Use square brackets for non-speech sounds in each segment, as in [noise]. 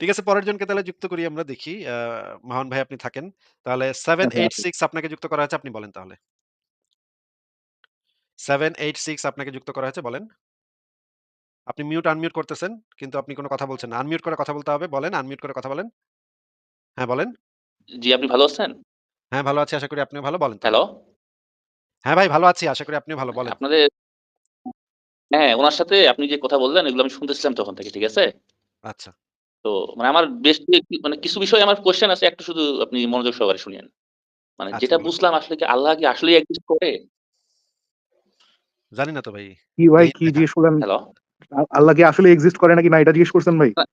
ঠিক আছে পরের জনকে তাহলে যুক্ত করি আমরা দেখি। মাহন ভাই আপনি থাকেন। তাহলে ভাই আপনি। 786 আপনাকে যুক্ত করা হয়েছে আপনি বলেন তাহলে। 786 আপনাকে যুক্ত করা হয়েছে বলেন। আপনি মিউট আনমিউট করতেছেন। কিন্তু আপনি কোন কথা বলছেন না। আনমিউট করে কথা বলতে হবে। বলেন, আনমিউট করে কথা বলেন। হ্যাঁ, বলেন। জি, আপনি ভালো আছেন? হ্যাঁ, ভালো আছি। আশা করি আপনিও ভালো। বলেন। হ্যালো? হ্যাঁ, ভাই ভালো আছি। আশা করি আপনিও ভালো। বলেন। আপনাদের হ্যাঁ, উনার সাথে আপনি যে কথা বললেন এগুলো আমি শুনতেছিলাম তখন থেকে। ঠিক আছে? আচ্ছা। তো মানে আমার বেশ কি মানে কিছু বিষয়ে আমার কোয়েশ্চেন আছে একটু শুধু আপনি মনোযোগ সহকারে শুনিয়েন। মানে আচ্ছা যেটা বুঝলাম আসলে কি আল্লাহ কি আসলেই এক্সিস্ট করে? জানি না তো ভাই। কি ভাই কি জিজ্ঞেস করলেন? হ্যালো? আল্লাহ কি আসলে এক্সিস্ট করে নাকি না এটা জিজ্ঞেস করছেন ভাই? না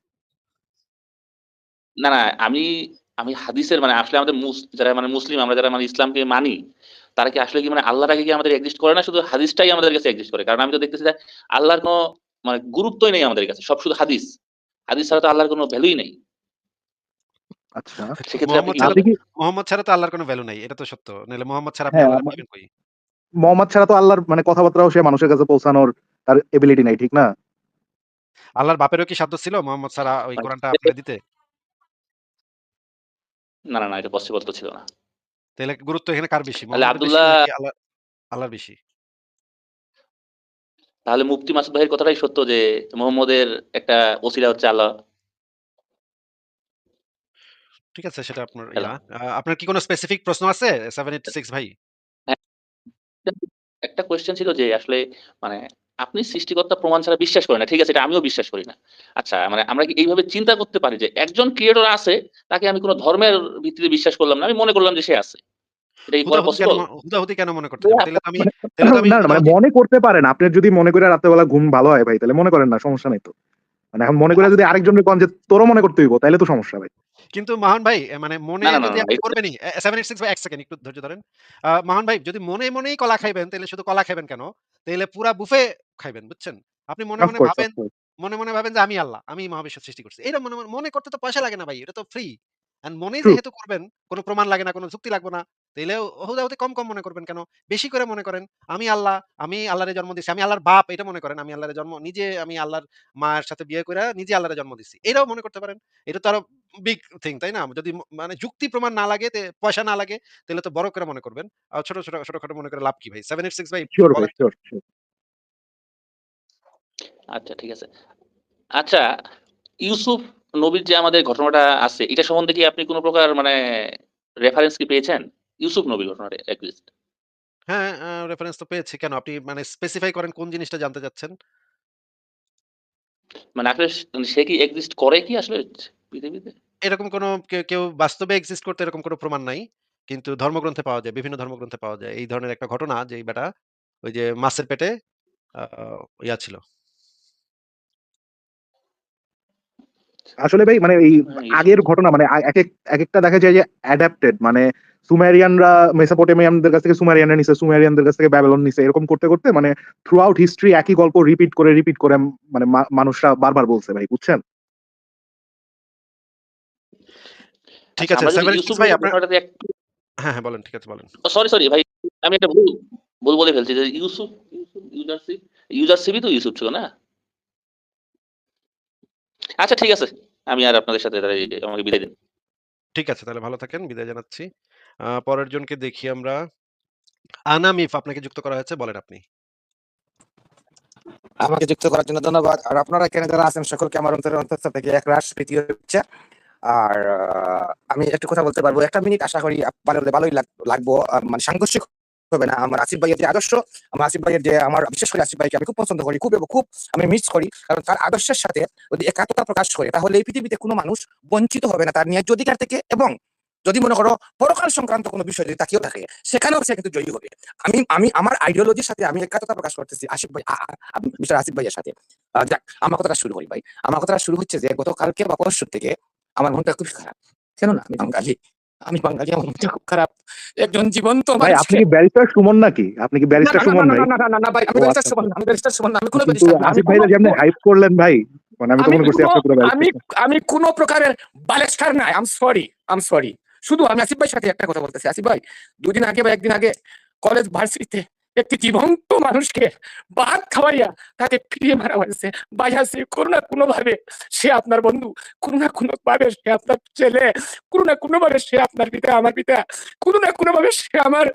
না, না আমি আমি হাদিসের মানে আসলে আমাদের যারা মানে মুসলিম আমরা যারা মানে ইসলামকে মানি, তারা কি আসলে কি মানে আল্লাহটাকে কি আমাদের এক্সিস্ট করে না শুধু হাদিসটাই আমাদের কাছে এক্সিস্ট করে। কারণ আমি তো দেখতেছি যে আল্লাহর কোনো মানে গুরুত্বই নেই আমাদের কাছে। সব শুধু হাদিস। হাদিস ছাড়া তো আল্লাহর কোন ভ্যালুই নেই। আচ্ছা। মোহাম্মদ ছাড়া আপনি কি মোহাম্মদ ছাড়া তো আল্লাহর কোন ভ্যালু নাই। এটা তো সত্য। নাইলে মোহাম্মদ ছাড়া আপনি আল্লাহরে আমা পাইবেন কই? মোহাম্মদ ছাড়া তো আল্লাহর মানে কথাবার্তাও সে মানুষের কাছে পৌঁছানোর তার এবিলিটি নাই, ঠিক না? আল্লাহর বাপেরও কি সাধ্য ছিল মোহাম্মদ ছাড়া ওই কোরআনটা আপনারে দিতে? না, না, না এটা পসিবল তো ছিল না। তাইলে গুরুত্ব এখানে কার বেশি? তাহলে আব্দুল্লাহ আল্লাহর বেশি? তাহলে মুফতি মাসুদ ভাইয়ের কথাটাই সত্য যে মুহাম্মদের একটা ওসিলা হচ্ছে আল্লাহ। ঠিক আছে সেটা আপনার আপনার কি কোন স্পেসিফিক প্রশ্ন আছে 786 ভাই? হ্যাঁ। একটা কোয়েশ্চেন ছিল যে আসলে মানে আপনি সৃষ্টিকর্তা প্রমাণ ছাড়া বিশ্বাস করেন না। ঠিক আছে এটা আমিও বিশ্বাস করি না। আচ্ছা মানে আমরা কি এইভাবে চিন্তা করতে পারি যে একজন ক্রিয়েটর আছে, তাকে আমি কোন ধর্মের ভিত্তিতে বিশ্বাস করলাম না। আমি মনে করলাম যে সে আছে। এটা কেন মনে করতে আমি মানে না, মানে মনে করতে পারেন। আপনার যদি মনে করে রাতের বেলা ঘুম ভালো হয় ভাই তাহলে মনে করেন না সমস্যা নাই তো। মানে এখন মনে করে যদি। আরেকজনকে কন যে তোরও মনে করতে হইব তাইলে তো সমস্যা ভাই। কিন্তু মাহন ভাই মানে মনে যদি আপনি এটা করবেনই 786 ভাই ১ সেকেন্ড একটু ধৈর্য ধরেন। মাহন ভাই যদি মনে, মনেই কলা খাইবেন তাইলে শুধু কলা খাইবেন কেন? তাইলে পুরা বুফে খাইবেন, বুঝছেন? আপনি মনে, মনে ভাবেন মনে, মনে ভাবেন যে আমি আল্লাহ। আমি মহাবিশ্ব সৃষ্টি করছি। এইটা মনে, মনে মনে করতে তো পয়সা লাগে না ভাই। এটা তো ফ্রি। অ্যান্ড মনেই যেহেতু করবেন, কোন প্রমাণ লাগে না, কোন যুক্তি লাগবে না। তাইলে হুদাহুদি কম, কম মনে করবেন কেন? বেশি করে মনে করেন। আমি আল্লাহ, আমি আল্লাহরে জন্ম দিছি। আমি আল্লাহর বাপ এটা মনে করেন। আমি আল্লাহরে জন্ম নিজে আমি আল্লাহর মায়ের সাথে বিয়ে কইরা নিজে আল্লাহরে জন্ম দিছি। এটাও মনে করতে পারেন। এটা তো আরও বিগ থিং তাই না? যদি মানে যুক্তি প্রমাণ না লাগে, পয়সা না লাগে তাইলে তো বড় করে মনে করবেন। আ ছোট, ছোট ছোটখাটো মনে করে লাভ কি ভাই? 786 ভাই সিউর ভাই। আচ্ছা ঠিক আছে। আচ্ছা ইউসুফ নবীর যে আমাদের ঘটনাটা আছে, এটা সম্বন্ধে কি আপনি কোন প্রকার মানে রেফারেন্স কি পেয়েছেন? ইউসুফ নবীর ঘটনাটা এটলিস্ট। হ্যাঁ, রেফারেন্স তো পেয়েছি। কেন আপনি মানে স্পেসিফাই করেন কোন জিনিসটা জানতে চাচ্ছেন? মানে আসলে সে কি এক্সিস্ট করে কি আসলে পৃথিবীতে? এরকম কোন কেউ বাস্তবে এক্সিস্ট করতে এরকম কোন প্রমাণ নাই। কিন্তু ধর্মগ্রন্থে পাওয়া যায়। বিভিন্ন ধর্মগ্রন্থে পাওয়া যায়। এই ধরনের একটা ঘটনা যে এই বেটা ওই যে মাছের পেটে ইয়া ছিল। আসলে ভাই মানে এই হ্যাঁ, আগের ঘটনা মানে আ একেক একেকটা দেখা যায় যে অ্যাডাপ্টেড মানে সুমেরিয়ানরা মেসোপটেমিয়ানদের কাছ থেকে সুমেরিয়ানরা নিছে, সুমেরিয়ানদের কাছ থেকে ব্যাবিলন নিছে। এরকম করতে, করতে মানে থ্রু আউট হিস্ট্রি একই গল্প রিপিট করে, রিপিট করে মানে মানুষরা বারবার বলছে ভাই, বুঝছেন? ঠিক আচ্ছা আছে আমরা যদি 786 ইউসুফ ভাই আপনার হ্যাঁ, হ্যাঁ বলেন। ঠিক আছে বলেন। ও সরি, সরি ভাই আমি একটা ভুল, ভুল বলে ফেলছি যে ইউসুফ, ইউজারশিপ ইউজারশিপই তো ইউসুফ ছিল না? আচ্ছা ঠিক আছে। আমি আর আপনাদের সাথে তাহলে আমাকে বিদায় দিন। ঠিক আছে তাহলে ভালো থাকেন। বিদায় জানাচ্ছি। পরের জনকে দেখি আমরা। আনামিফ আপনাকে যুক্ত করা হয়েছে বলেন আপনি। আমাকে যুক্ত করার জন্য ধন্যবাদ। আর আপনারা কেন যারা আছেন সকলকে আমার অন্তরের অন্তঃস্থল থেকে একরাশ প্রীতি ও শুভেচ্ছা। আর আমি একটু কথা বলতে পারব। একটা মিনিট আশা করি ভালোই লাগ লাগবো। মানে সাংঘর্ষিক হবে না। আমার আসিফ ভাইয়ের যে আদর্শ, আমার আসিফ ভাইয়ের যে আমার বিশেষ করে আসিফ ভাইকে আমি খুব পছন্দ করি। খুব এবং খুব আমি মিস করি। কারণ তার আদর্শের সাথে যদি একাত্মতা প্রকাশ করে তাহলে এই পৃথিবীতে কোনো মানুষ বঞ্চিত হবে না তার ন্যায্য অধিকার থেকে এবং যদি মনে করো পরকাল সংক্রান্ত কোনো বিষয় যদি তাকিয়েও থাকে সেখানেও সে কিন্তু জয়ী হবে। আমি আমি আমার আইডিওলজির সাথে আমি একাত্মতা প্রকাশ করতেছি আসিফ ভাই মিস্টার আসিফ ভাইয়ের সাথে। যাক আমার কথাটা শুরু করি ভাই। আমার কথাটা শুরু হচ্ছে যে গতকালকে বা পরশুর থেকে আমার মনটা খুবই খারাপ। কেন না? আমি বাঙালি। আমি বাঙালি আমার মনটা খুব খারাপ। একজন জীবন্ত ভাই আপনি কি ব্যারিস্টার সুমন নাকি? আপনি কি ব্যারিস্টার সুমন না, ভাই? না, না, ভাই আমি ব্যারিস্টার আচ্ছা, সুমন আচ্ছা। আমি ব্যারিস্টার সুমন আমি কোনো ব্যারিস্টার। আসিফ ভাই যেমন হাইপ করলেন ভাই। মানে আমি তো মনে করছি আপনি পুরো আমি আমি কোনো প্রকারের ব্যারিস্টার নাই। I am sorry, I am sorry. শুধু আমি আসিফ ভাই সাথে একটা কথা বলতেছি। আসিফ ভাই দুদিন আগে বা একদিন আগে কলেজ ভার্সিটিতে একটি জীবন্ত মানুষকে ভাত খাওয়াইয়া তাকে ফিরিয়ে মারা হয়েছে বাজাসে কোনো না কোনো ভাবে সে আপনার বন্ধু কোনো না কোনো ভাবে সে আপনার ছেলে কোনো না কোনো ভাবে সে আপনার পিতা আমার পিতা কোনো না কোনো ভাবে সে আমার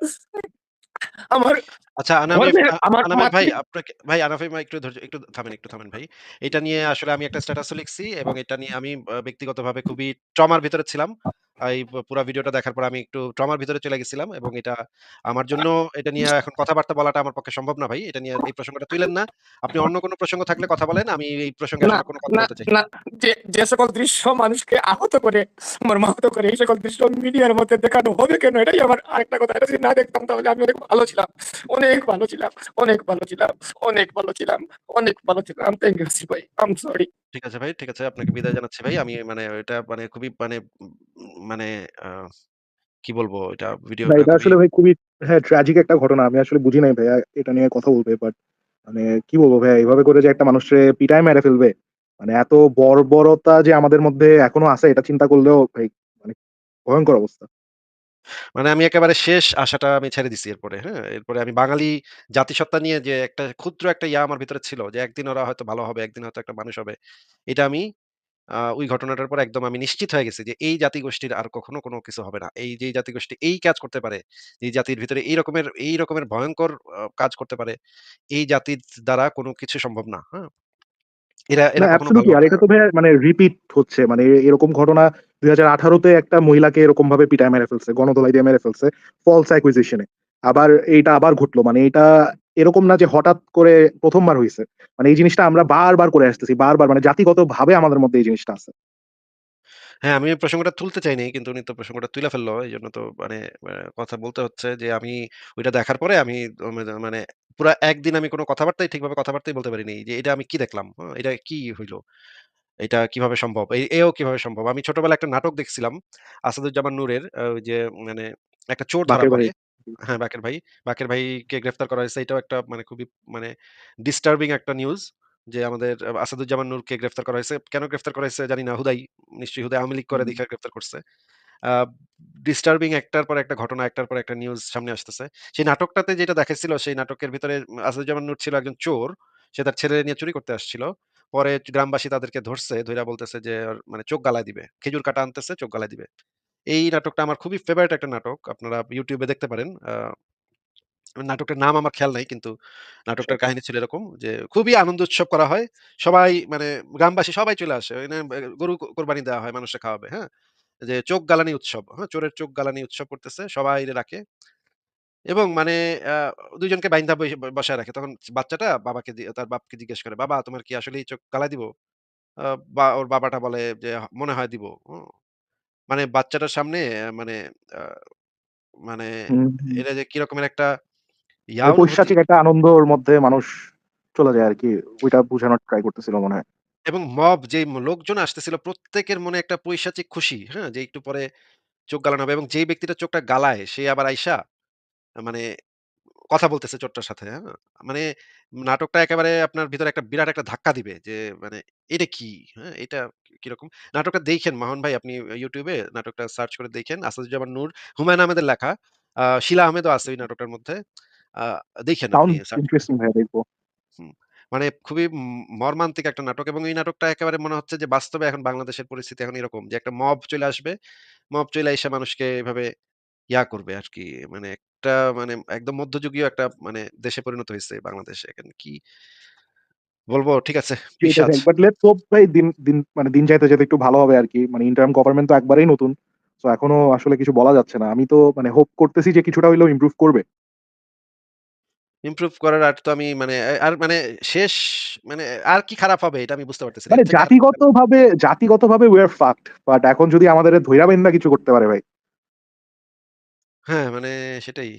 আমার আচ্ছা আমার আনাফিফ মেয়ে- আ আমার আনাফিফ ভাই আপনাকে ভাই আনাফিফ ভাই একটু ধৈর্য একটু থামেন, একটু থামেন ভাই। এটা নিয়ে আসলে আমি একটা স্ট্যাটাসও লিখছি এবং এটা নিয়ে আমি ব্যক্তিগতভাবে খুবই ট্রমার ভিতরে ছিলাম। এই পুরা ভিডিওটা দেখার পর আমি একটু ট্রমার ভিতরে চলে গেছিলাম এবং এটা আমার জন্য এটা নিয়ে এখন কথাবার্তা বলাটা আমার পক্ষে সম্ভব না ভাই। এটা নিয়ে এই প্রসঙ্গটা তুইলেন না। আপনি অন্য কোনো প্রসঙ্গ থাকলে কথা বলেন। আমি এই প্রসঙ্গে কোনো কথা বলতে চাই না। যে সকল দৃশ্য মানুষকে আহত করে মর্মাহত করে এই সকল দৃশ্য মিডিয়ার মধ্যে দেখানো হবে কেন এটাই আমার আরেকটা কথা এটা যদি না দেখতাম তাহলে আমি অনেক ভালো ছিলাম অনেক ভালো ছিলাম অনেক ভালো ছিলাম অনেক ভালো ছিলাম অনেক ভালো ছিলাম থ্যাংক ইউ ভাই আম সরি ঠিক আছে ভাই, ঠিক আছে। আপনাকে বিদায় জানাচ্ছি ভাই। আমি মানে এটা মানে খুবই মানে মানে আ কি বলব এটা না ভিডিওটা এটা খুবই আসলে ভাই খুবই হ্যাঁ ট্র্যাজিক একটা ঘটনা। আমি আসলে বুঝি নাই ভাইয়া এটা নিয়ে কথা বলবে। বাট মানে কি বলব ভাইয়া এভাবে করে যে একটা মানুষরে পিটায় মেরে ফেলবে। মানে এত বর্বরতা যে আমাদের মধ্যে এখনও আছে এটা চিন্তা করলেও ভাই মানে ভয়ংকর অবস্থা। মানে আমি একেবারে শেষ আশাটা আমি ছেড়ে দিছি এরপরে, হ্যাঁ? এরপরে আমি বাঙালি জাতিসত্তা নিয়ে যে একটা ক্ষুদ্র একটা ইয়া আমার ভিতরে ছিল যে একদিন ওরা হয়তো ভালো হবে, একদিন হয়তো একটা মানুষ হবে। এটা আমি ওই ঘটনাটার পর একদম আমি নিশ্চিত হয়ে গেছি যে এই জাতিগোষ্ঠীর আর কখনো কোনো কিছু হবে না। এই যে জাতিগোষ্ঠী এই কাজ করতে পারে, এই জাতির ভিতরে এই রকমের এই রকমের ভয়ংকর আ কাজ করতে পারে, এই জাতির দ্বারা কোনো কিছু সম্ভব না, হ্যাঁ? এরা আর এটা তো মানে রিপিট হচ্ছে। মানে এরকম ঘটনা ২০১৮ তে একটা মহিলাকে এরকমভাবে পিটায় মেরে ফেলছে। দিয়ে মেরে ফেলছে। ফলস অ্যাকুইজিশন আবার এইটা আবার ঘটলো। মানে এটা এরকম না যে হঠাৎ করে প্রথমবার হয়েছে মানে এই জিনিসটা আমরা বারবার করে আসতেছি। বারবার মানে জাতিগত ভাবে আমাদের মধ্যে এই জিনিসটা আছে। হ্যাঁ, আমি এই প্রসঙ্গটা তুলতে চাইনি। কিন্তু উনি তো প্রসঙ্গটা তুইলা ফেলল। এইজন্য তো মানে আ কথা বলতে হচ্ছে যে আমি ওইটা দেখার পরে আমি মানে পুরা একদিন আমি কোনো কথাবার্তাই ঠিকভাবে কথাবার্তাই বলতে পারিনি। যে এটা আমি কি দেখলাম? আ এটা কি হইল এটা কীভাবে সম্ভব? এও কীভাবে সম্ভব? আমি ছোটবেলায় একটা নাটক দেখছিলাম। আসাদুজ্জামান নূরের ওই যে মানে একটা চোর ধরা পড়ে। হ্যাঁ, বাকের ভাই। বাকের ভাইকে গ্রেফতার করা হয়েছে। এটাও একটা মানে খুবই মানে ডিস্টার্বিং একটা নিউজ যে আমাদের আসাদুজ্জামান নূরকে গ্রেফতার করা হয়েছে। কেন গ্রেফতার করা হয়েছে জানি না। হুদাই নিশ্চয়ই হুদাই আওয়ামী লীগ করে। দেইখা গ্রেফতার করছে। ডিস্টার্বিং একটার পর একটা ঘটনা, একটার পর একটা নিউজ সামনে আসতেছে। সেই নাটকটাতে যেটা দেখাইছিল সেই নাটকের ভিতরে আসাদুজ্জামান নূর ছিল একজন চোর। সে তার ছেলেরে নিয়ে চুরি করতে আসছিল। পরে গ্রামবাসী তাদেরকে ধরছে। ধইরা বলতেছে যে মানে চোখ গালায় দিবে। খেজুর কাটা আনতেছে, চোখ গালায় দিবে। এই নাটকটা আমার খুবই ফেভারাইট একটা নাটক। আপনারা ইউটিউবে দেখতে পারেন। নাটকটার নাম আমার খেয়াল নাই। কিন্তু আচ্ছা, নাটকটার। কাহিনী ছিল এরকম যে খুবই আনন্দ উৎসব করা হয়। সবাই মানে গ্রামবাসী সবাই চলে আসে। গরু কোরবানি দেওয়া হয় মানুষে খাওয়াবে, হ্যাঁ? যে চোখ গালানি উৎসব, হ্যাঁ? চোরের চোখ গালানি উৎসব করতেছে। সবাই রাখে এবং মানে আ ২ জনকে বাইন্ধা বসায় রাখে। তখন বাচ্চাটা বাবাকে তার বাপকে জিজ্ঞেস করে, "বাবা তোমার কি আসলেই চোখ গালা দিব?" বা ওর বাবাটা বলে যে, মনে হয় দিব।" মানে বাচ্চাটার সামনে মানে আ মানে হুম, হুম। এটা যে কি রকমের একটা ইয়া মানে অনুভূতি পৈশাচিক একটা আনন্দর মধ্যে মানুষ চলে যায় আরকি। ওইটা বুঝানোর ট্রাই করতেছিল মনে হয়। এবং মব যেই ম লোকজন আসতেছিল প্রত্যেকের মনে একটা পৈশাচিক খুশি, হ্যাঁ? যে একটু পরে চোখ গালানো হবে এবং যেই ব্যক্তিটা চোখটা গালায় সে আবার আইসা আ মানে কথা বলতেছে চোরটার সাথে, হ্যাঁ? মানে নাটকটা একেবারে আপনার ভিতরে একটা বিরাট একটা ধাক্কা দিবে যে মানে এটা কি? হ্যাঁ? এটা কীরকম? নাটকটা দেইখেন মাহন ভাই আপনি YouTube এ নাটকটা সার্চ করে দেইখেন। আসাদুজ্জামান নূর, হুমায়ূন আহমেদের লেখা। আ শিলা আহমেদও আছে ওই নাটকটার মধ্যে। আ দেইখেন আপনি সাউন্ড সার্চ করে। ইন্টারেস্টিং ভাইয়া দেখব। হুম। মানে খুবই ম মর্মান্তিক একটা নাটক এবং এই নাটকটা একেবারে মনে হচ্ছে যে বাস্তবে এখন বাংলাদেশের পরিস্থিতি এখন এরকম যে একটা মব চলে আসবে। মব চলে আইসা মানুষকে এভাবে ইয়া করবে আর কি। মানে একটা মানে একদম মধ্যযুগীয় একটা মানে দেশে পরিণত হইছে বাংলাদেশ। এখন কি বলব? ঠিক আছে। বাট লেটস হোপ ভাই দিন দিন মানে দিন যাইতে, যাইতে একটু ভালো হবে আরকি। মানে ইন্টারিম গভর্নমেন্ট তো একবারেই নতুন। সো এখনও আসলে কিছু বলা যাচ্ছে না। আমি তো মানে হোপ করতেছি যে কিছুটা হইলেও ইমপ্রুভ করবে। ইমপ্রুভ করার আর তো আমি মানে এ আর মানে শেষ মানে আর কি খারাপ হবে এটা আমি বুঝতে পারতেছি না। মানে এর থেকে আর কি খারাপ জাতিগতভাবে জাতিগতভাবে we are fucked বাট এখন যদি আমাদের ধইরা বাইন্ধা কিছু করতে পারে ভাই। হ্যাঁ, মানে সেটাই।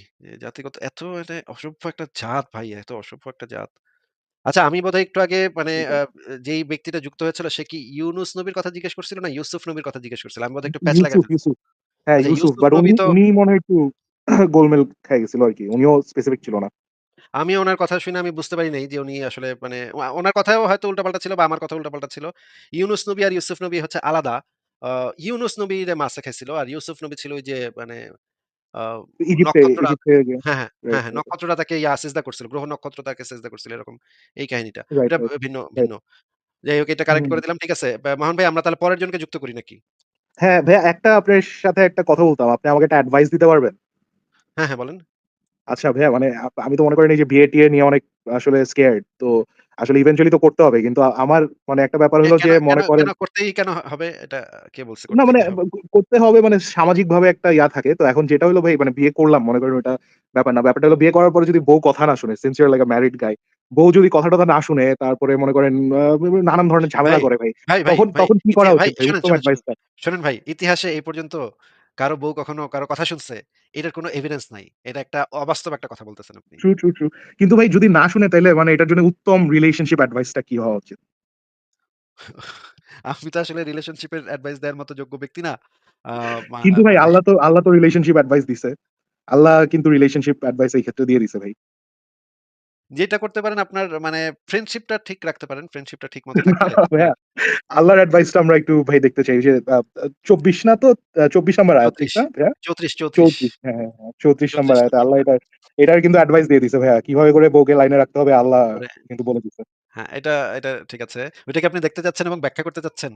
জাতিগত এত মানে অসভ্য একটা জাত ভাই, এত অসভ্য একটা জাত। আচ্ছা আমি বোধহয় একটু আগে মানে আ যেই ব্যক্তিটা যুক্ত হয়েছিল সে কি ইউনুস নবীর কথা জিজ্ঞেস করছিল না ইউসুফ নবীর কথা জিজ্ঞেস করছিল? আমি বোধহয় একটু প্যাচ ইউসুফ, ফেলছি। ইউসুফ। হ্যাঁ, আচ্ছা ইউসুফ। ইউসুফ বাট উনি তো উনি মনে হয় একটু [clears throat] গোলমেল খায় গেছিল আরকি। উনিও স্পেসিফিক ছিল না। আমি ওনার কথা শুনে আমি বুঝতে পারি নাই যে উনি আসলে মানে ওয়া ওনার কথাও হয়তো উল্টাপাল্টা ছিল বা আমার কথা উল্টাপাল্টা ছিল। ইউনুস নবী আর ইউসুফ নবী হচ্ছে আলাদা। আ ইউনুস নবীরে মাছে খাইছিল। আর ইউসুফ নবী ছিল ওই যে মানে হ্যাঁ, হ্যাঁ, হ্যাঁ, তাকে ইয়া সিজদা করছিল। গ্রহ নক্ষত্র তাকে সিজদা করছিল এরকম এই কাহিনীটা। এটা ভিন্ন, ভিন্ন। যাই হোক এটা কারেক্ট করে দিলাম। ঠিক আছে? ব্যা মামুন ভাই আমরা তাহলে পরের জনকে যুক্ত করি নাকি? হ্যাঁ, ভাইয়া একটা আপনার সাথে একটা কথা বলতাম। আপনি আমাকে একটা অ্যাডভাইস দিতে পারবেন? হ্যাঁ, হ্যাঁ, বলেন। আচ্ছা ভাইয়া মানে আমি তো মনে করি যে বিয়ে-টিয়ে নিয়ে অনেক আসলে স্কেয়ার্ড। তো আসলে ইভেনচুয়ালি তো করতে হবে। কিন্তু আমার মানে একটা ব্যাপার হলো যে মনে করেন করতেই কেন হবে? এটা কে বলছে না মানে করতে হবে মানে সামাজিক ভাবে একটা ইয়া থাকে। তো এখন যেটা হলো ভাই মানে বিয়ে করলাম মনে করেন ওটা ব্যাপার না। ব্যাপারটা হলো বিয়ে করার পরে যদি বউ কথা না শুনে since you are like married guy বউ যদি কথা-টথা না শুনে তারপরে মনে করেন নানান ধরনের ঝামেলা করে ভাই। তখন তখন কি করা উচিত? শোনেন ভাই ইতিহাসে এই পর্যন্ত কারও বউ কখনো কারও কথা শুনছে? এটার কোনো এভিডেন্স নাই। এটা একটা অবাস্তব একটা কথা বলতেছেন আপনি। True, true, true. কিন্তু ভাই যদি না শুনে তাহলে মানে এটার জন্য উত্তম রিলেশনশিপ অ্যাডভাইসটা কি হওয়া উচিত? [laughs] আমি তো আসলে রিলেশনশিপের অ্যাডভাইস দেওয়ার মতো যোগ্য ব্যক্তি না। কিন্তু ভাই মানে আল্লাহ তো আল্লাহ তো রিলেশনশিপ অ্যাডভাইস দিছে। আল্লাহ কিন্তু রিলেশনশিপ অ্যাডভাইস এই ক্ষেত্রে দিয়ে দিছে ভাই। যেটা করতে পারেন আপনার মানে ফ্রেন্ডশিপটা ঠিক রাখতে পারেন। ফ্রেন্ডশিপটা ঠিক মতো আপনার [laughs] আল্লাহর অ্যাডভাইসটা আমরা একটু ভাই দেখতে চাই যে ২৪ না তো ২৪ নাম্বার আয়াত ঠিক 34, না ভাইয়া? 34, 34, 34 হ্যাঁ, হ্যাঁ, হ্যাঁ 34 নাম্বার 34, আয়াতে 34 আল্লাহ এটা এটার কিন্তু অ্যাডভাইস দিয়ে দিছে ভাইয়া। কীভাবে করে বউকে লাইনে রাখতে হবে আল্লাহ কিন্তু বলে দিছে। হ্যাঁ, এটা এটা ঠিক আছে। ওইটা কি আপনি দেখতে চাচ্ছেন এবং ব্যাখ্যা করতে চাচ্ছেন?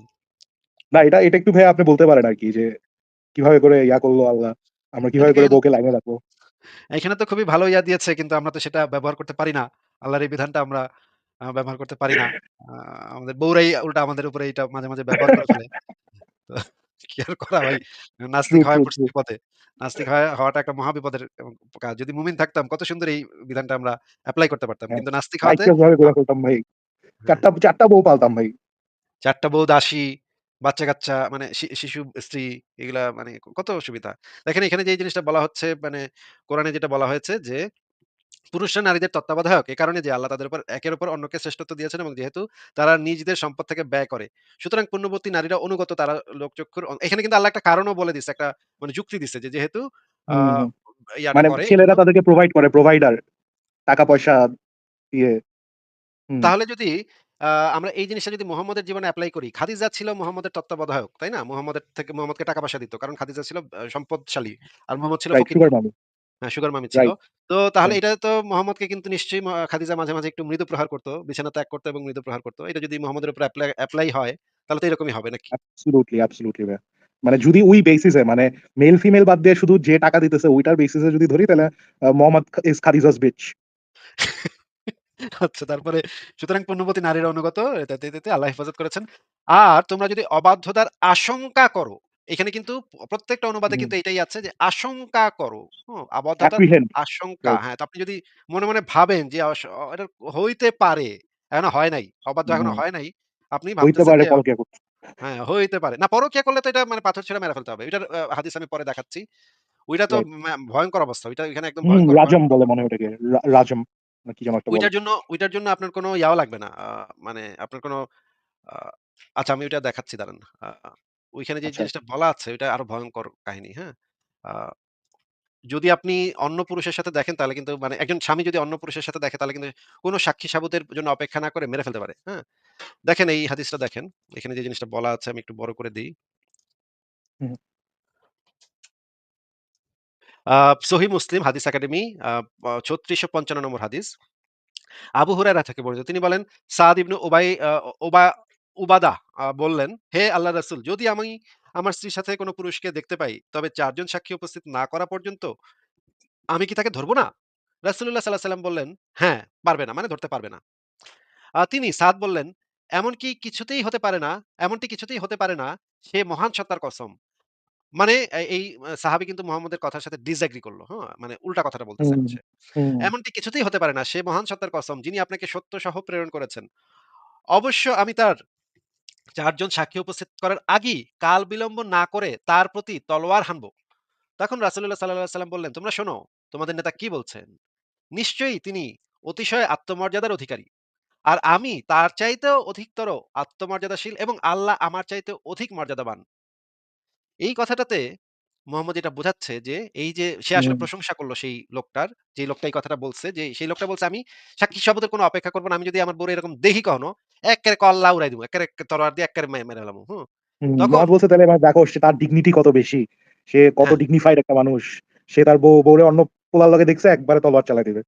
না এটা এটা একটু ভাইয়া আপনি বলতে পারেন আর কি যে কীভাবে করে ইয়া করল আল্লাহ? আমরা কীভাবে করে বউকে লাইনে রাখব? এখানে তো খুবই ভালো ইয়া দিয়েছে কিন্তু আমরা তো সেটা ব্যবহার করতে পারি না। আল্লাহর এই বিধানটা আমরা ব্যবহার করতে পারি না। আমাদের বউরাই উল্টা আমাদের উপরে এটা মাঝে, মাঝে ব্যবহার করে ফেলে। তো কি আর করা ভাই? নাস্তিক ট্রু। পড়ছি বিপদে। নাস্তিক হওয়া হওয়াটা একটা মহা বিপদের কাজ। যদি মুমিন থাকতাম কত সুন্দর এই বিধানটা আমরা অ্যাপ্লাই করতে পারতাম। হ্যাঁ, কিন্তু নাস্তিক হওয়াতে রাইটেয়াস ভাবে আ করে ভাই। ৪ হ্যাঁ, টা ৪ বউ পালতাম ভাই। ৪ টা বউ, দাসী, বাচ্চা-কাচ্চা মানে শি শিশু, স্ত্রী এগুলা মানে কত অসুবিধা। দেখেন এখানে যে জিনিসটা বলা হচ্ছে মানে কোরআনে যেটা বলা হয়েছে যে পুরুষরা নারীদের তত্ত্বাবধায়ক এ কারণে যে আল্লাহ তাদের উপর একের উপর অন্যকে শ্রেষ্ঠত্ব দিয়েছেন এবং যেহেতু তারা নিজেদের সম্পদ থেকে ব্যয় করে। সুতরাং পুণ্যবতী নারীরা অনুগত তারা লোকচক্ষুর অ এখানে কিন্তু আল্লাহ একটা কারণও বলে দিছে, একটা মানে যুক্তি দিছে যে যেহেতু আ হুম, হুম। ইয়াটা মানে করে ছেলেরা তাদেরকে প্রোভাইড করে প্রোভাইডার। টাকা-পয়সা দিয়ে হুম। তাহলে যদি আমরা এই জিনিসটা যদি মোহাম্মদের জীবনে অ্যাপ্লাই করি, খাদিজা ছিল মুহাম্মদের তত্ত্বাবধায়ক, তাই না? মুহাম্মদের থেকে মুহাম্মদকে টাকা পয়সা দিত। কারণ খাদিজা ছিল সম্পদশালী। আর মোহাম্মদ ছিল। হ্যাঁ, সুগার মামি ছিল। তো তাহলে এটা তো মুহাম্মদকে কিন্তু নিশ্চয়ই খাদিজা মাঝে, মাঝে একটু মৃদু প্রহার করতো বিছানা ত্যাগ করতো এবং মৃদু প্রহার করতো এটা যদি মোহাম্মদের উপর এপ্লাই হয়, তাহলে তো এরকমই হবে নাকি? Absolutely, absolutely. মানে যদি ওই বেসিস এ মানে মেল ফিমেল বাদ দিয়ে শুধু যে টাকা দিতেছে ওইটার বেসিস যদি ধরি তাহলে মোহাম্মদ ইস খাদিজাস বিচ। আচ্ছা তারপরে সুতরাং পুণ্যবতী নারীর অনুগত আল্লাহ হেফাজত করেছেন। আর তোমরা যদি অবাধ্যতার আশঙ্কা করো, এখানে কিন্তু প্রত্যেকটা অনুবাদে কিন্তু এটাই আছে যে আশঙ্কা করো। আবদ্ধতার আশঙ্কা হ্যাঁ, আপনি যদি মনে, মনে ভাবেন যে এটা হইতে পারে, এখনও হয় নাই। অবাধ্য এখনও হয় নাই। আপনি। হ্যাঁ, হইতে পারে। না পরকীয়া করলে তো এটা মানে পাথর ছেড়ে মেরে ফেলতে হবে। এটার হাদিস আমি পরে দেখাচ্ছি। ওইটা তো ভয়ঙ্কর অবস্থা। ওইটা এখানে একদম হুম, রাজম বলে মনে হয় ওটাকে। রাজম না কি যেন একটা বলে। ওইটার জন্য ওইটার জন্য আপনার কোনো ইয়াও লাগবে না। আ মানে আপনার কোনো আ আচ্ছা আমি ওইটা দেখাচ্ছি দাঁড়ান। ওইখানে যে আচ্ছা। জিনিসটা বলা আছে ওইটা আরও ভয়ংকর কাহিনী, হ্যাঁ? আ যদি আপনি অন্য পুরুষের সাথে দেখেন তাহলে কিন্তু মানে একজন স্বামী যদি অন্য পুরুষের সাথে দেখে তাহলে কিন্তু কোন সাক্ষী সাবুতের জন্য অপেক্ষা না করে মেরে ফেলতে পারে, হ্যাঁ? দেখেন এই হাদিসটা দেখেন। এখানে যে জিনিসটা বলা আছে আমি একটু বড় করে দিই হুম। আ সহিহ মুসলিম হাদিস একাডেমি আ প ৩৬৫৫ নম্বর হাদিস। আবু হুরায়রা থেকে বর্ণিত। তিনি বলেন, সাদ ইবনে উবাই আ উবা উবাদাহ আ বললেন, "হে আল্লাহর রাসূল যদি আমি আমার স্ত্রীর সাথে কোন পুরুষকে দেখতে পাই, তবে চারজন সাক্ষী উপস্থিত না করা পর্যন্ত আমি কি তাকে ধরবো না?" রাসূলুল্লাহ সাল্লাল্লাহু আলাইহি সাল্লাম বললেন, "হ্যাঁ, পারবে না, মানে ধরতে পারবে না।" তিনি সাদ বললেন, "এমনকি কিছুতেই হতে পারে না এমনটি কিছুতেই হতে পারে না, সে মহান সত্তার কসম।" মানে এ এই সাহাবী কিন্তু মুহাম্মদের কথার সাথে ডিসএগ্রি করল, হ্যাঁ? মানে উল্টা কথাটা হুম, সে। হুম। এমনটি কিছুতেই হতে পারে না। সে মহান সত্তার কসম যিনি আপনাকে সত্য সহ প্রেরণ করেছেন। অবশ্য আমি তার ৪ জন সাক্ষী উপস্থিত করার আগেই কাল বিলম্ব না করে তার প্রতি তলোয়ার হানব। তখন রাসূলুল্লাহ সাল্লাল্লাহু আলাইহি সাল্লাম বললেন, "তোমরা শোনো, তোমাদের নেতা কি বলছেন? নিশ্চয়ই তিনি অতিশয় আত্মমর্যাদার অধিকারী। আর আমি তার চাইতেও অধিকতর আত্মমর্যাদাশীল এবং আল্লাহ আমার চাইতেও অধিক মর্যাদাবান।" এই কথাটাতে মোহাম্মদ এটা বোঝাচ্ছে যে এই যে সে আসলে প্রশংসা করল সেই লোকটার, যে লোকটা এই কথাটা বলছে যে সেই লোকটা বলছে, "আমি সাক্ষী শপথের কোনো অপেক্ষা করব না। আমি যদি আমার বউরে এরকম দেখি কখনো, এক্কেরে কল্লা উড়াই দিমু। এক্কেরে তলোয়ার দিয়ে এক্কেরে মে মেরে ফেলামু।" হুম? তখন বলছে তাহলে মানে দেখো সে তার ডিগনিটি কত বেশি। সে কত হ্যাঁ, ডিগনিফাইড একটা মানুষ। সে তার বউ বউরে অন্য পোলার লগে দেখছে একবারে তলোয়ার চালাই দিবে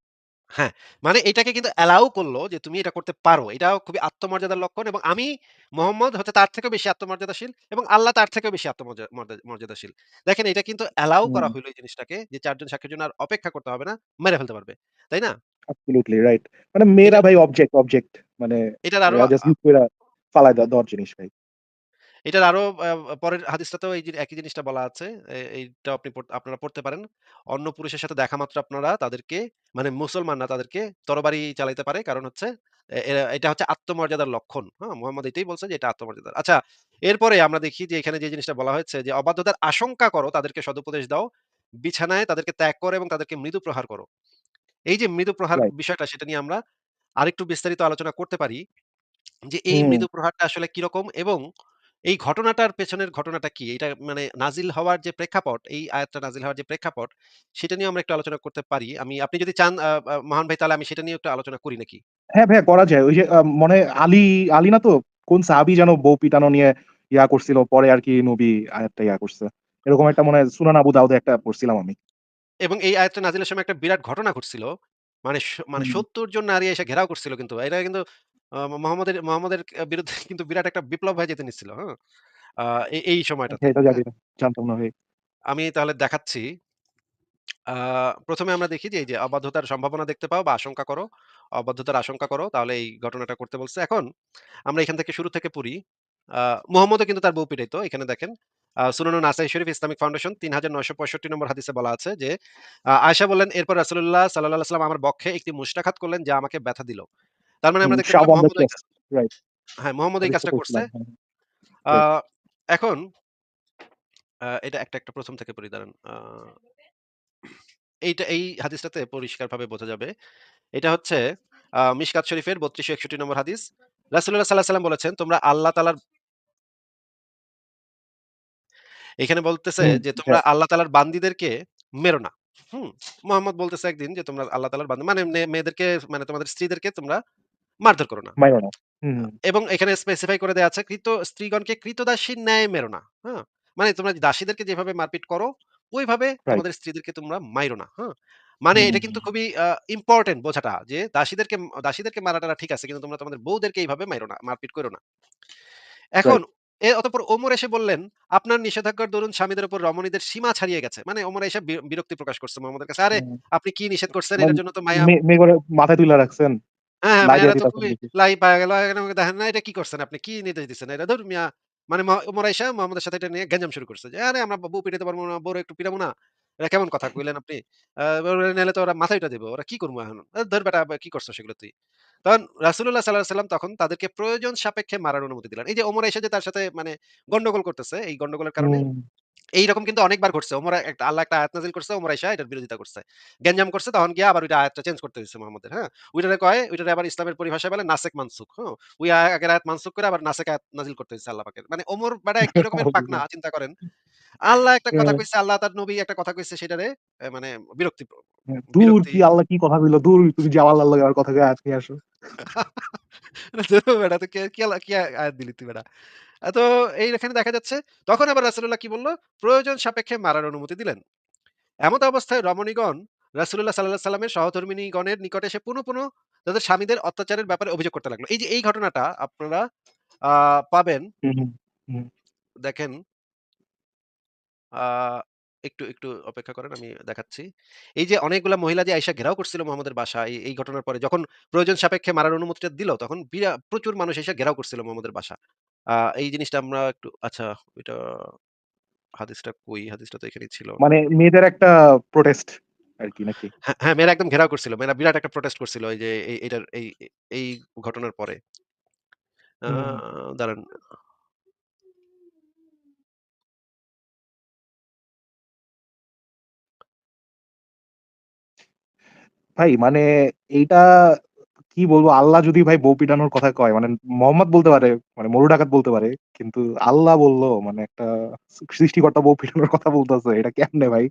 হ্যাঁ, মানে এটাকে কিন্তু অ্যালাউ করল যে তুমি এটা করতে পারো। এটাও খুবই আত্মমর্যাদার লক্ষণ এবং আমি মোহাম্মদ হচ্ছে তার থেকেও বেশি আত্মমর্যাদাশীল এবং আল্লাহ তার থেকেও বেশি আত্মমর্যা মর্যা মর্যাদাশীল। দেখেন এটা কিন্তু অ্যালাউ করা হুম। হইল এই জিনিসটাকে যে ৪ জন সাক্ষীর জন্য আর অপেক্ষা করতে হবে না, মেরে ফেলতে পারবে। তাই না? Absolutely right. মানে মেয়েরা এটা ভাই অবজেক্ট, অবজেক্ট মানে এটার আরও এরা আ জাস্ট ইউজ কইরা ফালায় দেওয়া দেওয়ার জিনিস ভাই। এটার আরও পরের হাদিসটাতেও এই যে একই জিনিসটা বলা আছে। এ এইটাও আপনি আপনারা পড়তে পারেন। অন্য পুরুষের সাথে দেখা মাত্র আপনারা তাদেরকে মানে মুসলমান না তাদেরকে তরবারি চালাইতে পারে। কারণ হচ্ছে এটা হচ্ছে আত্মমর্যাদার লক্ষণ। হ্যাঁ? মোহাম্মদ এটাই বলছে যে এটা আত্মমর্যাদার। আচ্ছা এরপরে আমরা দেখি যে এখানে যে জিনিসটা বলা হয়েছে যে অবাধ্যতার আশঙ্কা করো তাদেরকে সদুপদেশ দাও। বিছানায় তাদেরকে ত্যাগ করো এবং তাদেরকে মৃদু প্রহার করো। এই যে মৃদু প্রহার বিষয়টা সেটা নিয়ে আমরা আরেকটু বিস্তারিত আলোচনা করতে পারি। যে এই মৃদু প্রহারটা আসলে কীরকম এবং এই ঘটনাটার পেছনের ঘটনাটা কি? এটা মানে নাজিল হওয়ার যে প্রেক্ষাপট, এই আয়াতটা নাজিল হওয়ার যে প্রেক্ষাপট, সেটা নিয়েও আমরা একটু আলোচনা করতে পারি। আমি আপনি যদি চান মহান ভাই তাহলে আমি সেটা নিয়েও একটু আলোচনা করি নাকি? হ্যাঁ, ভাইয়া করা যায়। ওই যে মনে আলী, আলী না তো? কোন সাহাবী যেন বউ পিটানো নিয়ে ইয়া করছিল। পরে আর কি নবী আয়াতটা ইয়া করছে। এরকম একটা মনে হয় সুনান আবু দাউদে একটা পড়ছিলাম আমি। এবং এই আয়াতটা নাজিলের সময় একটা বিরাট ঘটনা ঘটছিল। মানে মানে সত্তর জন নারী এসে ঘেরাও করছিল কিন্তু। এটা কিন্তু মোহাম্মদের মোহাম্মদের বিরুদ্ধে [laughs] কিন্তু বিরাট একটা বিপ্লব হয়ে যেতে নিচ্ছিল। হ্যাঁ? এই হ্যাঁ? না ভাই। আমি তাহলে দেখাচ্ছি। আ ১ম এ আমরা দেখি যে এই যে অবাধ্যতার সম্ভাবনা দেখতে পাও বা আশঙ্কা করো। অবাধ্যতার আশঙ্কা করো তাহলে এই ঘটনাটা করতে বলছে। এখন আমরা এখান থেকে শুরু থেকে। আ মুহাম্মদও কিন্তু তার বউ পিটাইতো। এখানে দেখেন সুনানুন নাসাই শরীফ ইসলামিক ফাউন্ডেশন ৩৯৬৫ নম্বর হাদিসে বলা আছে যে আ আয়েশা বললেন, "এরপর রাসূলুল্লাহ সাল্লাল্লাহু আলাইহি ওয়াসাল্লাম আমার বক্ষে একটি মুষ্টাঘাত করলেন যা আমাকে ব্যথা দিল।" তার মানে আমরা দেখতে। রাইট। হ্যাঁ, মুহাম্মদ এই কাজটা করছে। হ্যাঁ। এখন এটা একটা, একটা ১ম থেকে পড়ি দাঁড়ান। এইটা এই হাদিসটাতে পরিষ্কারভাবে বোঝা যাবে। এটা হচ্ছে মিশকাত শরীফের ৩২৬১ নম্বর হাদিস। রাসূলুল্লাহ সাল্লাল্লাহু আলাইহি ওয়াসাল্লাম বলেছেন, "তোমরা আল্লাহ তাআলার" এখানে বলতেছে যে। "তোমরা আল্লাহ তাআলার বান্দীদেরকে মেরো না।" হুম? মুহাম্মদ বলতেছে একদিন যে, "তোমরা আল্লাহ তালার বান্দা" মানে মেয়েদেরকে মানে তোমাদের স্ত্রীদেরকে তোমরা মারধর করো না। মাইরো। এবং এখানে স্পেসিফাই করে দেয়া আছে কৃত স্ত্রীগণকে ক্রীতদাসীর ন্যায় মেরো না। হ্যাঁ? মানে তোমরা দাসীদেরকে যেভাবে মারপিট করো, ওইভাবে তোমাদের স্ত্রীদেরকে তোমরা মাইরো না। হ্যাঁ? মানে এটা কিন্তু খুবই ইম্পোর্টেন্ট বোঝাটা যে দাসীদেরকে দাসীদেরকে মারাটারা ঠিক আছে। কিন্তু তোমরা তোমাদের বউদেরকে এইভাবে মাইরো না, মারপিট করো না। এখন রাইট। এ অতঃপর ওমর এসে বললেন, "আপনার নিষেধাজ্ঞার দরুন স্বামীদের উপর রমণীদের সীমা ছাড়িয়ে গেছে।" মানে ওমর এসে বিরক্তি প্রকাশ করছে মুহাম্মদের কাছে। "আরে আপনি কি নিষেধ করছেন? মানে এটার জন্য তো মায়া মাথায় তুইলা রাখছেন। হ্যাঁ, হ্যাঁ, লাই দিয়া তো দিতাছেন খুবই বেশি। লাই পায়া গেল। দেখেন না এটা কি করছেন আপনি? কি নির্দেশ দিচ্ছেন? এটা ধুর মিয়া মানে ম ওমর আইসা মোহাম্মদের সাথে এটা নিয়ে গ্যাঞ্জাম শুরু করছে। যে, "আরে আমরা বউ পিটাইতে পারব না, বউরে একটু পিটাবো না? এটা কেমন কথা কইলেন আপনি? আ নাইলে তো ওরা উঠা দিবে। ওরা কি করব এখন? ধুর বেটা কি করছ সেগুলো তুই?" তখন রাসূলুল্লাহ সাল্লাল্লাহু তখন তাদেরকে প্রয়োজন সাপেক্ষে মারার অনুমতি দিলেন। এই যে ওমর আইসা যে তার সাথে মানে গন্ডগোল করতেছে, এই গন্ডগোলের কারণে হুম। এইরকম কিন্তু অনেকবার ঘটছে। ওমর একটা আল্লাহ একটা আয়াত নাযিল করছে, ওমর আইসা এটার বিরোধিতা করছে। গ্যাঞ্জাম করছে তখন গিয়া আবার ওইটা আয়াতটা চেঞ্জ করতে হইছে মুহাম্মদের, হ্যাঁ? ওইটারে কয়, ওইটারে আবার ইসলামের পরিভাষায় বলে নাসেখ মানসুখ, হ্যাঁ? ওই আগের আয়াত মানসুখ করে আবার নাসেক আয়াত নাযিল করতে হইছে আল্লাহ পাকের। মানে ওমর বেটা কি রকমের পাকনা চিন্তা করেন। আল্লাহ একটা কথা হ্যাঁ, কইছে, আল্লাহ তার নবী একটা কথা কইছে সেটারে মানে বিরক্তি হ্যাঁ। দূর কি আল্লাহ কি কথা কইল? দূর তুমি যাও আল্লাহর কথা আয়াত নিয়ে আসো। [laughs] [laughs] ধুর বেটা তুই কে কি কি আয়াত দিলি তুই বেটা? তো এই এখানে দেখা যাচ্ছে তখন আবার রাসূলুল্লাহ কি বলল? প্রয়োজন সাপেক্ষে মারার অনুমতি দিলেন। এমত অবস্থায় রমণীগণ রাসূলুল্লাহ সাল্লাল্লাহু আলাইহি সাল্লামের সহধর্মিণীগণের নিকটে এসে পুনঃ, পুনঃ তাদের স্বামীদের অত্যাচারের ব্যাপারে অভিযোগ করতে লাগল। এই যে এই ঘটনাটা আপনারা পাবেন। দেখেন একটু, একটু অপেক্ষা করেন আমি দেখাচ্ছি। এই যে অনেকগুলা মহিলা যে আইসা ঘেরাও করছিল মুহাম্মদের বাসা এই, এই ঘটনার পরে যখন প্রয়োজন সাপেক্ষে মারার অনুমতিটা দিল তখন বিরা প্রচুর মানুষ এসে ঘেরাও করছিল মুহাম্মদের বাসা। এই জিনিসটা আমরা একটু আচ্ছা ওইটা হাদিসটা কই? হাদিসটা তো এখানেই ছিল। মানে মেয়েদের একটা প্রোটেস্ট আরকি নাকি? হ্যাঁ, হ্যাঁ, মেয়েরা একদম ঘেরাও করছিল। মেয়েরা বিরাট একটা প্রোটেস্ট করছিল এই যে এটার এই এই ঘটনার পরে। দাঁড়ান। ভাই মানে এইটা কি বলব? আল্লাহ যদি ভাই বউ পিটানোর কথা কয় মানে মোহাম্মদ বলতে পারে, মানে মরু ডাকাত বলতে পারে। কিন্তু আল্লাহ বলল মানে একটা সৃষ্টিকর্তা বউ পিটানোর কথা বলতেছে। এটা কেমনে ভাই?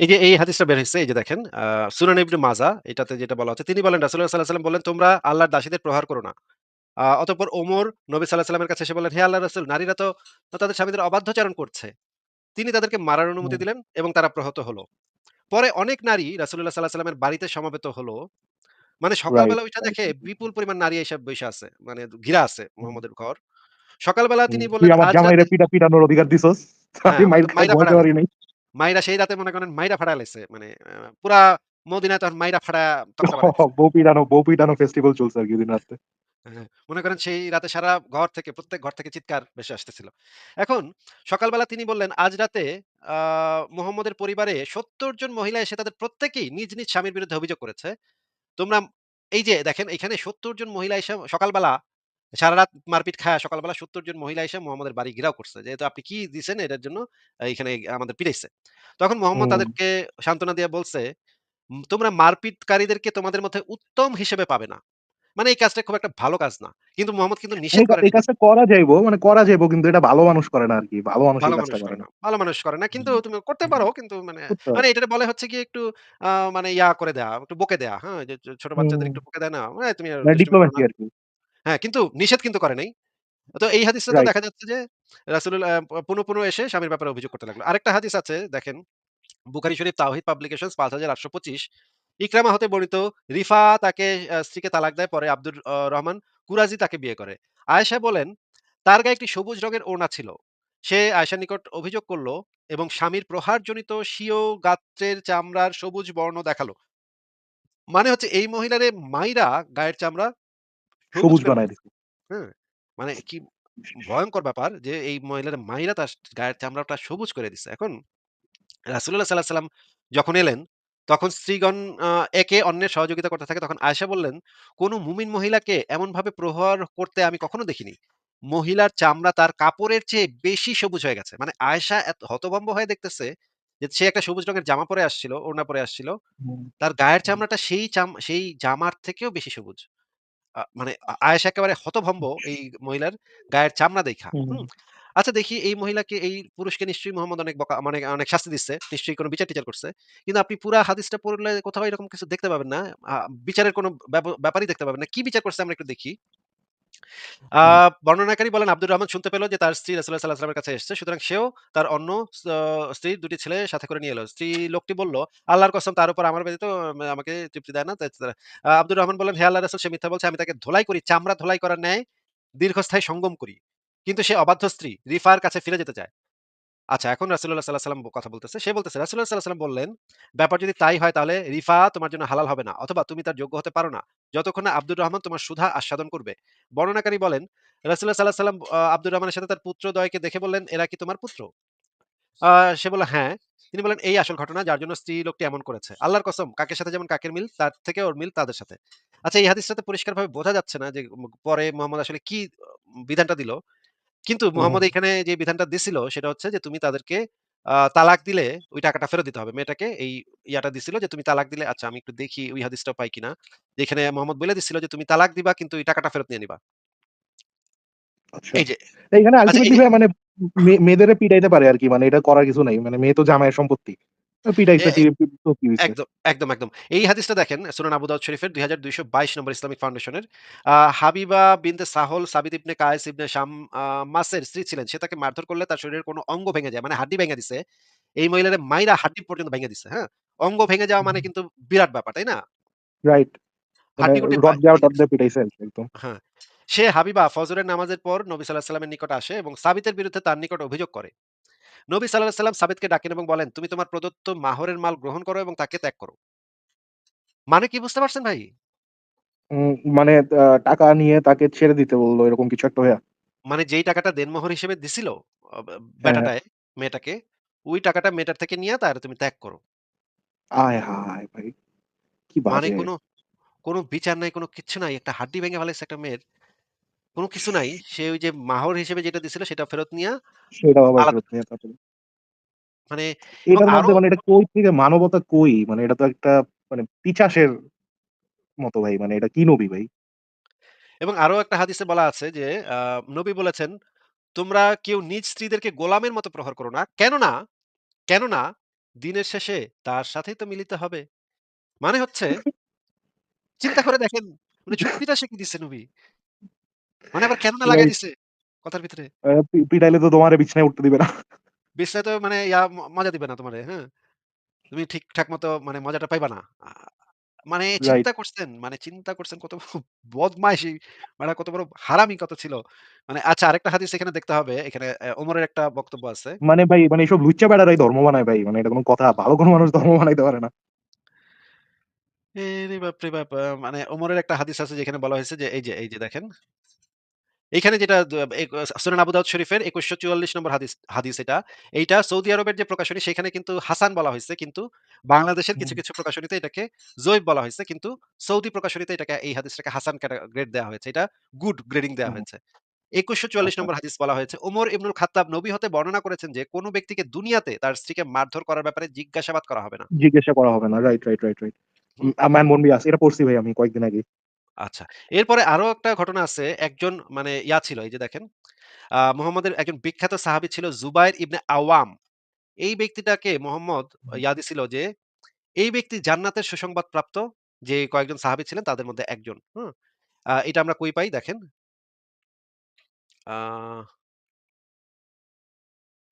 এই যে এই হাদিসটা বের হইছে এই যে দেখেন সুনান ইবনে মাজা এটাতে যেটা বলা হচ্ছে তিনি বলেন রাসূলুল্লাহ সাল্লাল্লাহু আলাইহি ওয়াসাল্লাম বললেন, "তোমরা আল্লাহর দাসীদের প্রহার করো না।" অতঃপর ওমর নবী সাল্লাল্লাহু আলাইহি ওয়াসাল্লামের কাছে এসে বললেন, "হে আল্লাহর রাসূল নারীরা তো তাদের স্বামীদের অবাধ্যচারণ করছে।" তিনি তাদেরকে মারার অনুমতি দিলেন এবং তারা প্রহত হলো। পরে অনেক নারী রাসূলুল্লাহ সাল্লাল্লাহু আলাইহি ওয়াসাল্লামের বাড়িতে সমবেত হলো। মানে সকালবেলা রাইট, দেখে বিপুল পরিমাণ নারী আইসা বইসা আছে। মানে ঘিরা আছে হুম। মুহাম্মদের ঘর। সকালবেলা তিনি বললেন, আমার "আজ জামাইরে রাতে" পিটানোর অধিকার দিছস। হ্যাঁ, আমি মাইর ফাড়া সেই রাতে মনে করেন মাইরা ফাড়ায় লাইছে। মানে পুরা মদিনা তখন মাইরা বানাইছে। [laughs] বউ পিটানো বউ পিটানো ফেস্টিভাল চলছে আরকি ওইদিন রাত্রে। হ্যাঁ, মনে করেন সেই রাতে সারা ঘর থেকে প্রত্যেক ঘর থেকে চিৎকার ভেসে আসতেছিল। এখন সকালবেলা তিনি বললেন, "আজ রাতে আ মুহাম্মদের পরিবারে ৭০ জন মহিলা এসে তাদের প্রত্যেকেই নিজ, নিজ স্বামীর বিরুদ্ধে অভিযোগ করেছে। তোমরা" এই যে দেখেন এখানে ৭০ জন মহিলা এসে সকালবেলা সারারাত মারপিট খায়া সকালবেলা ৭০ জন মহিলা এসে মুহাম্মদের বাড়ি ঘেরাও করছে। যেহেতু আপনি কি দিছেন এটার জন্য এইখানে আমাদের পিটাইছে। তখন মুহাম্মদ হুম। তাদেরকে সান্ত্বনা দিয়ে বলছে, "তোমরা মারপিটকারীদেরকে তোমাদের মধ্যে উত্তম হিসেবে পাবে না।" মানে এই কাজটা খুব একটা ভালো কাজ না। কিন্তু মুহাম্মদ কিন্তু নিষেধ এই কা এই কাজটা করা যাইবো মানে করা যাইবো কিন্তু এটা ভালো মানুষ করে না আরকি। ভালো মানুষ এই ভালো কাজটা করে করে না। ভালো মানুষ করে না। কিন্তু তুমি করতে পারো। কিন্তু মানে, মানে। এটারে বলে হচ্ছে গিয়ে একটু মানে ইয়া করে দেয়া, একটু বকে দেয়া। হ্যাঁ? যে ছোট বাচ্চাদের একটু বকে দেয় না? "এই তুমি আর মানে করো ডিপ্লোম্যাসি না।" আরকি। হ্যাঁ, কিন্তু নিষেধ কিন্তু করে নাই। তো এই হাদিসে তো দেখা যাচ্ছে যে রাসূলুল্লাহ পুনঃ, পুনঃ এসে স্বামীর ব্যাপারে অভিযোগ করতে লাগল। আরেকটা হাদিস আছে দেখেন, বুখারী শরীফ তাওহীদ পাবলিকেশনস ৫৮২৫ ইকরামা হতে বর্ণিত রিফা তাকে স্ত্রীকে তালাক দেয়। পরে আব্দুর রহমান কুরাজি তাকে বিয়ে করে। আয়েশা বলেন, "তার গায়ে একটি সবুজ রঙের ওড়না ছিল। সে আয়েশার নিকট অভিযোগ করল এবং স্বামীর প্রহারজনিত স্বীয় গাত্রের চামড়ার সবুজ বর্ণ দেখাল।" মানে হচ্ছে এই মহিলারে মাইরা গায়ের চামড়া সবুজ বানায় হ্যাঁ? মানে কি ভয়ঙ্কর ব্যাপার যে এই মহিলার মাইরা তার গায়ের চামড়াটা সবুজ করে দিছে। এখন রাসূলুল্লাহ সাল্লাল্লাহু আলাইহি সাল্লাম যখন এলেন, তখন স্ত্রীগণ একে অন্যের সহযোগিতা করতে থাকে। তখন আয়েশা বললেন, "কোন মুমিন মহিলাকে এমনভাবে প্রহার করতে আমি কখনো দেখিনি। মহিলার চামড়া তার কাপড়ের চেয়ে বেশি সবুজ হয়ে গেছে।" মানে আয়েশা এত হতভম্ব হয়ে দেখতেছে যে সে একটা সবুজ রঙের জামা পরে আসছিল, ওড়না পরে আসছিল। হুম, তার গায়ের চামড়াটা সেই চাম সেই জামার থেকেও বেশি সবুজ। আ মানে আ আয়েশা একেবারে হতভম্ব এই মহিলার গায়ের চামড়া। হুম। হুম? আচ্ছা দেখি এই মহিলাকে এই পুরুষকে নিশ্চয়ই মুহাম্মদ অনেক বকা মানে অনেক শাস্তি দিচ্ছে। নিশ্চয়ই কোন বিচার-টিচার করছে। কিন্তু আপনি পুরা হাদিসটা পড়লে কোথাও এরকম কিছু দেখতে পাবেন না। বিচারের কোন ব্যাপ ব্যাপারই দেখতে পাবেন না। কি বিচার করছে আমরা একটু দেখি। বর্ণনাকারী বলেন আব্দুর রহমান শুনতে পেল যে তার স্ত্রী আলাইহি ওয়াসাল্লামের কাছে এসেছে। সুতরাং সেও তার অন্য স স্ত্রীর ২ ছেলে সাথে করে নিয়ে এলো। স্ত্রী লোকটি বলল, "আল্লাহর কসম তার উপর আমার ব্যতীত আমাকে তৃপ্তি দেয় না।" আব্দুর রহমান বলেন "হে আল্লাহর রাসূল সে মিথ্যা বলছে। আমি তাকে ধোলাই করি, চামড়া ধোলাই করার ন্যায় দীর্ঘস্থায়ী সঙ্গম করি। কিন্তু সে অবাধ্য স্ত্রী, রিফার কাছে ফিরে যেতে চায়।" আচ্ছা এখন রাসূলুল্লাহ সাল্লাল্লাহু আলাইহি ওয়াসাল্লাম কথা বলতেছে। সে বলতেছে, রাসূলুল্লাহ সাল্লাল্লাহু আলাইহি ওয়াসাল্লাম বললেন, "ব্যাপার যদি তাই হয় তাহলে রিফা তোমার জন্য হালাল হবে না অথবা তুমি তার যোগ্য হতে পারো না, যতক্ষণ না আব্দুর রহমান তোমার সুধা আস্বাদন করবে।" বর্ণনাকারী বলেন, আলাইহি ওয়াসাল্লাম আ আব্দুর রহমানের সাথে তার পুত্রদ্বয়কে দেখে বললেন, "এরা কি তোমার পুত্র?" সে বলল, "হ্যাঁ।" তিনি বলেন "এই আসল ঘটনা যার জন্য স্ত্রী লোকটি এমন করেছে। আল্লাহর কসম কাকের সাথে যেমন কাকের মিল তার থেকে ওর মিল তাদের সাথে।" আচ্ছা এই হাদিসটাতে পরিষ্কারভাবে বোঝা যাচ্ছে না যে পরে মোহাম্মদ আসলে কি বিধানটা দিল। কিন্তু হুম। মুহাম্মদ এখানে যে বিধানটা দিছিল সেটা হচ্ছে যে তুমি তাদেরকে আ তালাক দিলে ওই টাকাটা ফেরত দিতে হবে। মেয়েটাকে এই ইয়াটা দিছিল যে তুমি তালাক দিলে আচ্ছা আমি একটু দেখি ওই হাদিসটা পাই কিনা। যেখানে মোহাম্মদ বলে দিছিল যে তুমি তালাক দিবা কিন্তু ওই টাকাটা ফেরত নিয়ে নিবা। আচ্ছা। এই যে এখানে আচ্ছা এই আল্টিমেটলি যে ভাইয়া মানে মেয়েদের পিটাইতে পারে আরকি। মানে এটা করার কিছু নাই। মানে মেয়ে তো জামাইয়ের সম্পত্তি। একদম, একদম, একদম। এই হাদিসটা দেখেন সুনান আবু দাউদ শরীফের ২২২২ নম্বর ইসলামিক ফাউন্ডেশনের। হাবিবা বিনতে সাহল সাবিত ইবনে কায়েস ইবনে শাম মাসের স্ত্রী ছিলেন। সে তাকে মারধর করলে তার শরীরের কোন অঙ্গ ভেঙে যায়। মানে হাড্ডি ভেঙে দিছে। এই মহিলারে মাইরা হাড্ডি পর্যন্ত ভেঙে দিছে। হ্যাঁ? অঙ্গ ভেঙে যাওয়া মানে কিন্তু বিরাট ব্যাপার, তাই না? রাইট। মানে একদম। হ্যাঁ। সে হাবিবা ফজরের নামাজের পর নবী সাল্লাল্লাহু আলাইহি ওয়াসাল্লামের নিকট আসে এবং সাবিতের বিরুদ্ধে তার নিকট অভিযোগ করে। নবী সাল্লাল্লাহু আলাইহি ওয়াসাল্লাম সাবিতকে ডাকেন এবং বলেন, "তুমি তোমার প্রদত্ত মাহরের মাল গ্রহণ করো এবং তাকে ত্যাগ করো।" মানে কি বুঝতে পারছেন ভাই? মানে টাকা নিয়ে তাকে ছেড়ে দিতে বলল এরকম কিছু একটা ভাইয়া? মানে যেই টাকাটা দেনমোহর হিসেবে দিছিল হ্যাঁ, হ্যাঁ। বেটাটায় মেয়েটাকে, ওই টাকাটা মেয়েটার থেকে নিয়া তার তুমি ত্যাগ করো। আয় হায় ভাই! কি মানে! কোনো, কোনো বিচার নাই, কোনো কিচ্ছু নাই। একটা হাড্ডি ভেঙে ফেলাইছে একটা মেয়ের। কোনো কিছু নাই। সে ওই যে মাহর হিসেবে যেটা দিছিল সেটা ফেরত নিয়া সেটাও আবার আলাদা ফেরত নিয়ে তারপরে মানে এবং এটার আরও মধ্যে মানে এটা কই থেকে মানবতা কই? মানে এটা তো একটা মানে পিশাচের মতো ভাই। মানে এটা কি নবী ভাই? এবং আরও একটা হাদিসে বলা আছে যে আ নবী বলেছেন, "তোমরা কেউ নিজ স্ত্রীদেরকে গোলামের মতো প্রহার করো না। কেননা, কেননা দিনের শেষে তার সাথেই তো মিলিত হবে।" মানে হচ্ছে চিন্তা করে দেখেন, মানে যুক্তিটা সে কি দিছে নবী। মানে আবার কেননা লাগাই দিছে কথার ভিতরে। পিটাইলে তো তোমারে বিছানায় উঠতে দিবে না। বিছনায় তো মানে ইয়া মজা দিবে না তোমারে, হ্যাঁ? তুমি ঠিকঠাক মতো মানে মজাটা পাইবা না। মানে চিন্তা করছেন, মানে চিন্তা করছেন কত বদমাইশি, মানে কত বড় হারামি কত ছিল। মানে আচ্ছা আরেকটা হাদিস এখানে দেখতে হবে। এখানে ওমরের একটা বক্তব্য আছে। মানে ভাই মানে এসব লুচ্চা বেড়ারাই ধর্ম বানায় ভাই। মানে এটা কোন কথা। ভালো কোন মানুষ ধর্ম বানাইতে পারে না। বাপরে বাপ! মানে ওমরের একটা হাদিস আছে যেখানে বলা হয়েছে যে এই যে, এই যে দেখেন। এইখানে যেটা সুনান আবু দাউদ শরীফের ২১৪৪ নম্বর হাদিস হাদিস এটা। এইটা সৌদি আরবের যে প্রকাশনী সেখানে কিন্তু হাসান বলা হইছে। কিন্তু বাংলাদেশের কিছু, কিছু প্রকাশনীতে এটাকে জয়ীফ বলা হইছে। কিন্তু সৌদি প্রকাশনীতে এটাকে এই হাদিসটাকে হাসান গ্রেড দেয়া হয়েছে। এটা গুড গ্রেডিং হুম। হয়েছে। ২১৪৪ আচ্ছা। নম্বর হাদিস বলা হয়েছে, ওমর ইবনুল খাত্তাব নবী হতে বর্ণনা করেছেন যে, কোন ব্যক্তিকে দুনিয়াতে তার স্ত্রীকে মারধর করার ব্যাপারে জিজ্ঞাসাবাদ করা হবে না। জিজ্ঞাসা করা হবে না। Right, right, right, right. Hmm. A man মন বি আস। এটা পড়ছি ভাই আমি কয়েকদিন আগেই। আচ্ছা। এরপরে আরও একটা ঘটনা আছে। একজন মানে ইয়া ছিল এই যে দেখেন, আ মুহাম্মদের একজন বিখ্যাত সাহাবী ছিল জুবাইর ইবনে আওয়াম। এই ব্যক্তিটাকে মোহাম্মদ হুম। ইয়া দিছিল যে, এই ব্যক্তি জান্নাতের সুসংবাদ প্রাপ্ত যে কয়েকজন সাহাবী ছিলেন তাদের মধ্যে একজন। হুম? আ এটা আমরা কই পাই দেখেন। আ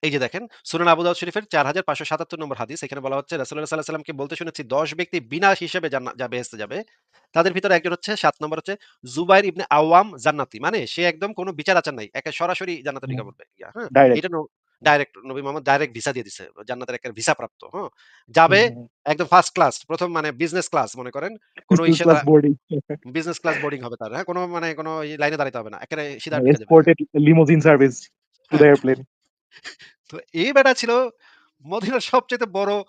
এই যে দেখেন, সুনান আবু দাউদ শরীফের ৪৫৭৭ নম্বর হাদিস। এখানে বলা হচ্ছে রাসূলুল্লাহ সাল্লাল্লাহু আলাইহি ওয়াসাল্লামকে বলতে শুনেছি ১০ ব্যক্তি বিনা হিসেবে জান্না যা বেহেশতে যাবে। তাদের ভিতরে একজন হচ্ছে সাত নম্বর হচ্ছে জুবাইর ইবনে আওয়াম জান্নাতি। মানে সে একদম কোনো বিচার-আচার নাই। একে সরাসরি জান্নাতে। ঢুকা পড়বে। হ্যাঁ? এটা ডাইরেক্ট নবী মোহাম্মদ ডাইরেক্ট ভিসা দিয়ে দিছে। জান্নাতের একটা ভিসা প্রাপ্ত। হ্যাঁ? যাবে একদম ফার্স্ট ক্লাস প্রথম মানে বিজনেস ক্লাস মনে করেন। কোন বিজনেস ক্লাস বোর্ডিং। হবে তার। হ্যাঁ? কোনো মানে কোনো লাইনে দাঁড়াইতে হবে না। একেবারে সিধা যাবে। Limousine service to. The airplane. তো এই বেটা ছিল মদিনার সবচাইতে বড়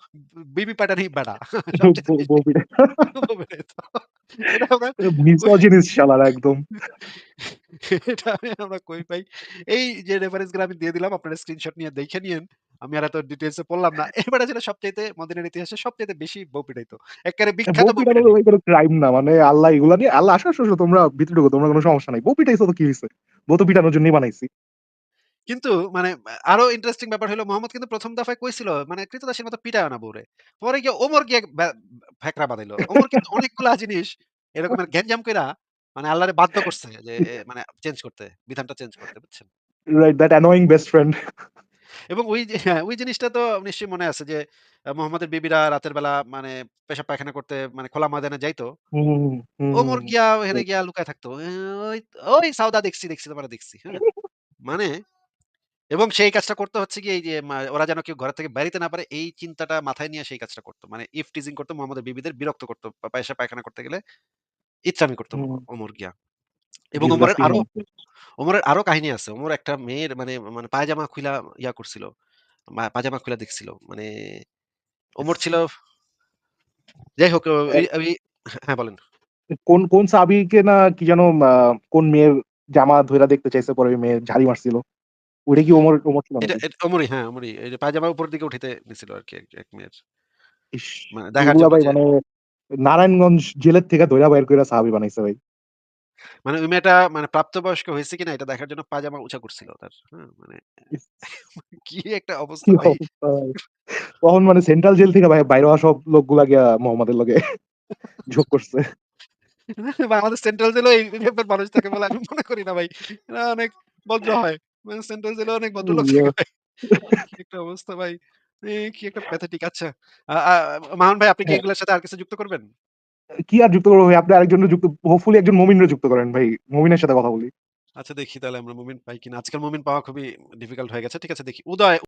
বিবি প্যাটার্নই বেটা। [laughs] [laughs] একদম। এটা আমরা কই পাই। এই যে রেফারেন্সগুলো আমি দিয়ে দিলাম আপনারা স্ক্রিনশট নিয়ে দেখে নিয়েন। আমি আর এত ডিটেইলস এ পড়লাম না। এই বেটা ছিল সবচাইতে মদিনার ইতিহাসে সবচাইতে বেশি বউ পিটাইতো। এক্কারে বিখ্যাত। ক্রাইম না। মানে আল্লাহ এগুলা নিয়ে আল্লাহ আসো, তোমরা ভিতরে ঢুকো। তোমরা কোনো সমস্যা নাই। বউ পিটাইছো তো কি হইছে? বউ তো পিটানোর জন্যই বানাইছি। কিন্তু মানে আরও ইন্টারেস্টিং ব্যাপার হইল মোহাম্মদ কিন্তু ১ম দফায় কইছিল মানে ক্রীতদাসীর মতো পিটায়ও না বউরে। পরে গিয়ে ওমর গিয়ে ব্যা ফ্যাকড়া বানাইলো। ওমর কিন্তু [laughs] অনেকগুলা জিনিস এরকমের গ্যাঞ্জাম কইরা মানে আল্লাহরে বাধ্য করছে যে এ মানে চেঞ্জ করতে, বিধানটা চেঞ্জ করতে বুঝছেন? Right that annoying best friend. এবং ওই যে হ্যাঁ, ওই জিনিসটা তো নিশ্চয়ই মনে আছে যে মোহাম্মদের বিবিরা রাতের বেলা মানে পেশাব পায়খানা করতে মানে খোলা ময়দানে যাইতো। ওমর। গিয়া ওখানে গিয়া লুকায় থাকতো। এ ওই, ওই সাউদা দেখছি, দেখছি তোমারে দেখছি। হ্যাঁ? মানে এবং সেই কাজটা করতে হচ্ছে গিয়ে এই যে ওরা যেন কেউ ঘর থেকে হইতে না পারে এই চিন্তাটা মাথায় নিয়ে সেই কাজটা করত। মানে ইফ টিজিং করত মোহাম্মদের বিবিদের বিরক্ত করত। পা পেশাব পায়খানা করতে গেলে ইচ্ছামি করত। ওমর গিয়া। এবং ওমরের আরও। ওমরের আরও কাহিনী আছে। ওমর একটা মেয়ের মানে মানে পায়জামা খুইলা ইয়া করছিল। পায়জামা খুইলা দেখছিল। মানে ওমর ছিল যাই হোক হ্যাঁ বলেন। কোন, কোন সাবিকে না কি যেন কোন মেয়ের জামা ধইরা দেখতে চাইছে পরে মেয়ে ঝাড়ি মারছিল। ওইটা কি ওমর, ওমর ছিল এটা ওমরই হ্যাঁ, ওমরই। এই যে পায়জামা উপরের দিকে উঠাইতে নিছিল আরকি এক এক মেয়ের। মানে দেখার এগুলা জন্য ভাই মানে নারায়ণগঞ্জ জেলের থেকে ধইরা বাইর কইরা সাহাবী বানাইছে ভাই। মানে ওই মেয়েটা মানে প্রাপ্তবয়স্ক হইছে কিনা এটা দেখার জন্য পায়জামা উঁচা করছিল তার। হ্যাঁ? মানে [laughs] কি একটা অবস্থা ভাই। তখন মানে সেন্ট্রাল জেল থেকে ভাই বাইরে হওয়া সব লোকগুলা গিয়া মোহাম্মদের লগে [laughs] যোগ করছে। বাংলাদেশ সেন্ট্রাল জেলেও এই মানুষ থাকে বলে আমি মনে করি না ভাই। অনেক ভদ্র হয়। মানে সেন্ট্রাল অনেক ভদ্রলোক থাকে ভাই। কি একটা অবস্থা ভাই। এ কি একটা প্যাথেটিক আচ্ছা। আ আ মামুন ভাই আপনি কি হ্যাঁ। এগুলোর সাথে আর কিছু যুক্ত করবেন? কি আর যুক্ত করব ভাই? আপনি আরেকজন যুক্ত হোপফুলি একজন মুমিনরে যুক্ত করেন ভাই। মুমিনের সাথে কথা বলি। আচ্ছা দেখি তাহলে আমরা মুমিন পাই কিনা। আজকাল মুমিন পাওয়া খুবই ডিফিকাল্ট হয়ে গেছে। ঠিক আছে দেখি। উদয়